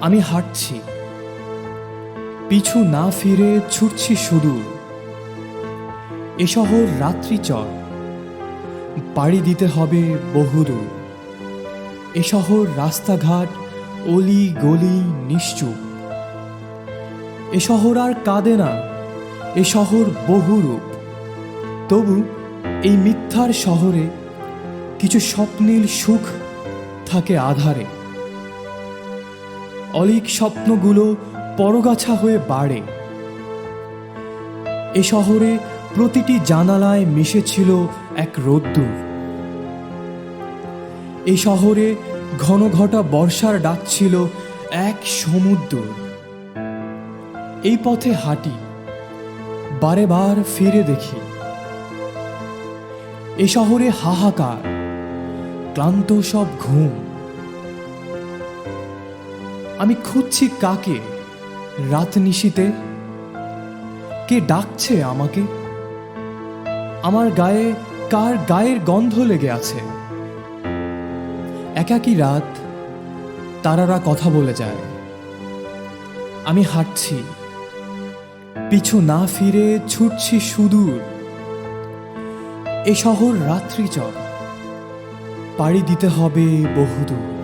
আমি হাঁটছি। পিছু না ফিরে ছুটছি সুদূর এ শহর রাত্রিচর পাড়ি দিতে হবে বহুদূর। এ শহর রাস্তাঘাট অলি গলি নিশ্চুপ। এ শহর আর কাঁদে না এ শহর বহুরূপ। তবু এই মিথ্যার শহরে কিছু স্বপ্নীল সুখ থাকে আধারে। অলিক স্বপ্নগুলো পরগাছা হয়ে বাড়ে। এ শহরে প্রতিটি জানালায় মিশেছিল এক রোদ্দুর। এই শহরে ঘন ঘটা বর্ষার ডাক ছিল এক সমুদ্র। এই পথে হাঁটি, বারে বার ফিরে দেখি। এ শহরে হাহাকার, ক্লান্ত সব ঘুম। আমি খুঁজছি কাকে? রাত নিশিতে কে ডাকছে আমাকে? আমার গায়ে কার গায়ের গন্ধ লেগে আছে? একাকী রাত তারারা কথা বলে যায়। আমি হাঁটছি। পিছু না ফিরে ছুটছি সুদূর। এ শহর রাত্রি রাত্রিচর। পাড়ি দিতে হবে বহুদূর।